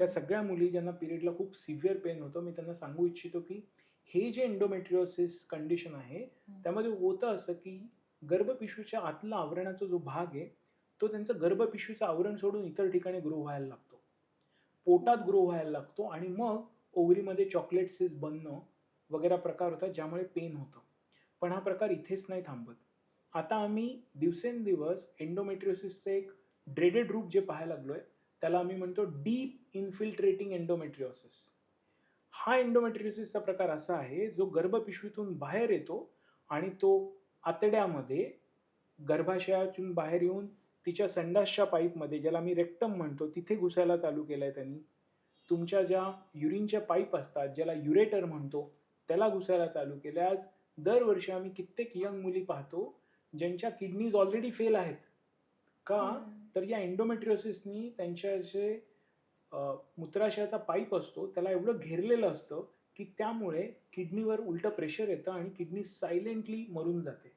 त्या सगळ्या मुली ज्यांना पिरियडला खूप सिव्हिअर पेन होतं मी त्यांना सांगू इच्छितो की हे जे एन्डोमेट्रिओसिस कंडिशन आहे. त्यामध्ये होतं असं की गर्भपिशवीच्या आतला आवरणाचा जो भाग आहे तो त्यांचं गर्भपिशवीचं आवरण सोडून इतर ठिकाणी ग्रो व्हायला लागतो. पोटात ग्रो व्हायला लागतो आणि मग ओव्हरीमध्ये चॉकलेट सीज बनणं वगैरे प्रकार होतात ज्यामुळे पेन होतं. पण हा प्रकार इथेच नाही थांबत. आता आम्ही दिवसेंदिवस एन्डोमेट्रिओसिसचं एक ड्रेडेड रूप जे पाहायला लागलो आहे त्याला आम्ही म्हणतो डीप इन्फिल्ट्रेटिंग एन्डोमेट्रिओसिस हा एन्डोमेट्रिओसिसचा प्रकार असा आहे जो गर्भपिशवीतून बाहेर येतो आणि तो आतड्यामध्ये गर्भाशयातून बाहेर येऊन तिच्या संडासच्या पाईपमध्ये ज्याला मी रेक्टम म्हणतो तिथे घुसायला चालू केलं आहे त्यांनी. तुमच्या ज्या युरिनच्या पाईप असतात ज्याला युरेटर म्हणतो त्याला घुसायला चालू केलं आज दरवर्षी आम्ही कित्येक यंग मुली पाहतो ज्यांच्या किडनीज ऑलरेडी फेल आहेत. का. तर या एन्डोमेट्रिओसिसनी त्यांच्या जे मूत्राशयाचा पाईप असतो त्याला एवढं घेरलेलं असतं की त्यामुळे किडनीवर उलटं प्रेशर येतं आणि किडनी सायलेंटली मरून जाते